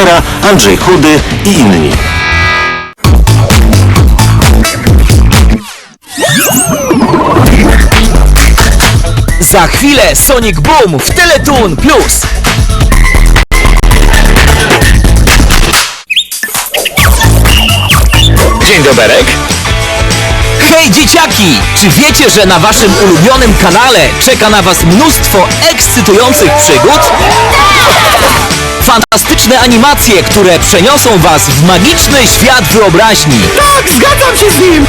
Pantera, Andrzej Chudy i inni. Za chwilę Sonic Boom w Teletoon Plus. Dzień doberek. Hej dzieciaki! Czy wiecie, że na waszym ulubionym kanale czeka na was mnóstwo ekscytujących przygód? Fantastyczne animacje, które przeniosą was w magiczny świat wyobraźni. Tak, zgadzam się z nim.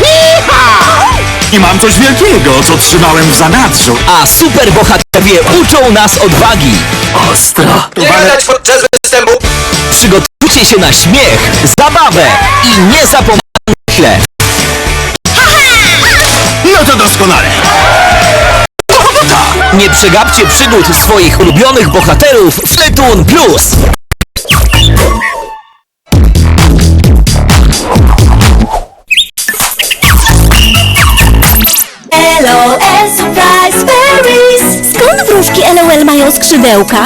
I mam coś wielkiego, co trzymałem w zanadrzu. A superbohaterowie uczą nas odwagi. Ostro. Nie gadać podczas występu. Przygotujcie się na śmiech, zabawę i niezapomniane chwile. No to doskonale. Nie przegapcie przygód swoich ulubionych bohaterów w Teletoon Plus. LOL Surprise Berries Skąd wróżki LOL mają skrzydełka?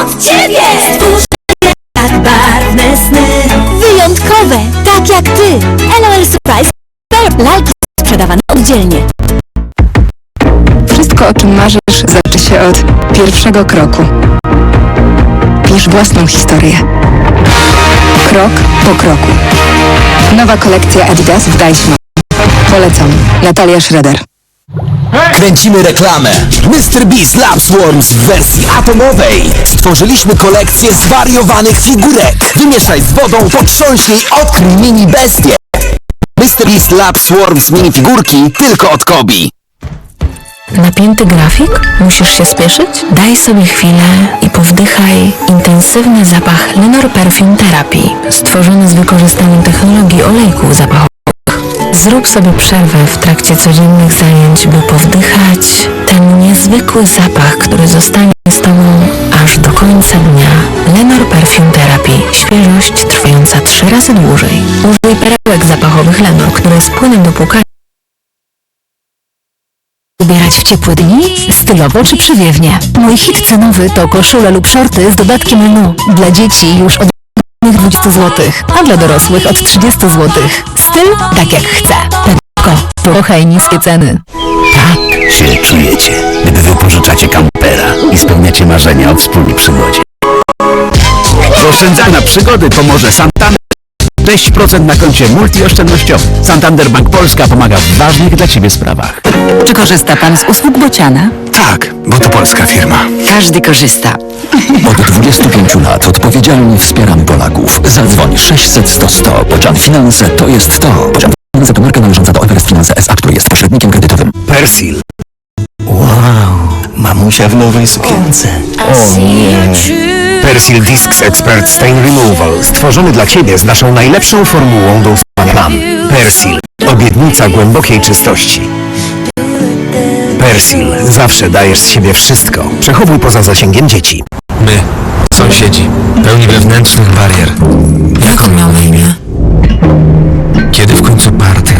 Od ciebie! Stwórz barwne sny Wyjątkowe, tak jak ty LOL Surprise Berries Lalki sprzedawane oddzielnie Wszystko, o czym marzysz, zacznie się od pierwszego kroku. Pisz własną historię. Krok po kroku. Nowa kolekcja Adidas w Deichmann. Polecam. Natalia Schroeder. Kręcimy reklamę. Mr. Beast Lab Swarms w wersji atomowej. Stworzyliśmy kolekcję zwariowanych figurek. Wymieszaj z wodą, potrząśnij, odkryj mini bestie. Mr. Beast Lab Swarms minifigurki tylko od Kobi. Napięty grafik? Musisz się spieszyć? Daj sobie chwilę i powdychaj intensywny zapach Lenor Perfume Therapy, stworzony z wykorzystaniem technologii olejków zapachowych. Zrób sobie przerwę w trakcie codziennych zajęć, by powdychać ten niezwykły zapach, który zostanie z Tobą aż do końca dnia. Lenor Perfume Therapy. Świeżość trwająca trzy razy dłużej. Użyj perełek zapachowych Lenor, które z płynem do płukania Ubierać w ciepłe dni? Stylowo czy przewiewnie? Mój hit cenowy to koszule lub shorty z dodatkiem lnu. Dla dzieci już od 20 zł, a dla dorosłych od 30 zł. Styl tak jak chcę. Tylko trochę i niskie ceny. Tak się czujecie, gdy wypożyczacie kampera i spełniacie marzenia o wspólnej przygodzie. W oszczędzaniu na przygody pomoże Santander. 6% na koncie multioszczędnościowym. Santander Bank Polska pomaga w ważnych dla Ciebie sprawach. Czy korzysta Pan z usług Bociana? Tak, bo to polska firma. Każdy korzysta. Od 25 lat odpowiedzialnie wspieramy Polaków. Zadzwoń 600 100 100. Bocian Finanse to jest to. Bocian Finanse to marka należąca do Everest Finance S.A., który jest pośrednikiem kredytowym. Persil. Wow, mamusia w nowej sukience. O nie. Persil Discs Expert Stain Removal. Stworzony dla Ciebie z naszą najlepszą formułą do usuwania mam. Persil. Obietnica głębokiej czystości. Persil. Zawsze dajesz z siebie wszystko. Przechowuj poza zasięgiem dzieci. My, sąsiedzi, pełni wewnętrznych barier. Jak on miał na imię? Kiedy w końcu parter?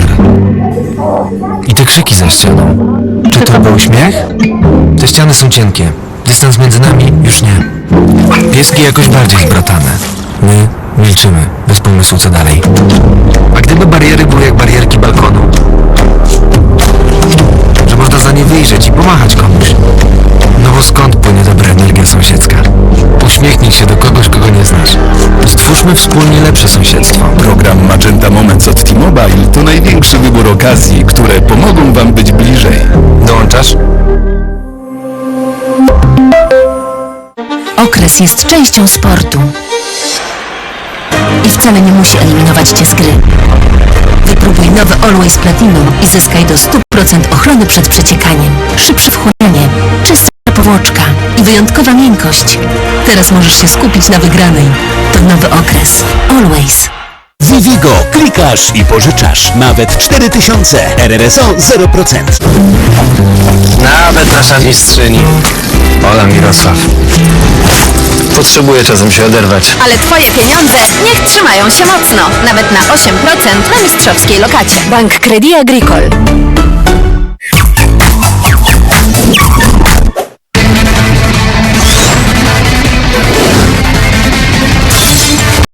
I te krzyki za ścianą. Czy to był śmiech? Te ściany są cienkie. Dystans między nami już nie. Pieski jakoś bardziej zbratane. My milczymy, bez pomysłu co dalej. A gdyby bariery były jak barierki balkonu? Że można za nie wyjrzeć i pomachać komuś. Uśmiechnij się do kogoś, kogo nie znasz. Stwórzmy wspólnie lepsze sąsiedztwo. Program Magenta Moments od T-Mobile to największy wybór okazji, które pomogą Wam być bliżej. Dołączasz? Okres jest częścią sportu. I wcale nie musi eliminować Cię z gry. Wypróbuj nowy Always Platinum i zyskaj do 100% ochrony przed przeciekaniem, szybsze wchłanianie, wyjątkowa miękkość. Teraz możesz się skupić na wygranej. To nowy okres. Always. Vivigo. Klikasz i pożyczasz. Nawet 4000. RRSO 0%. Nawet nasza mistrzyni. Ola Mirosław. Potrzebuję czasem się oderwać. Ale Twoje pieniądze niech trzymają się mocno, nawet na 8% na mistrzowskiej lokacie. Bank Credit Agricole.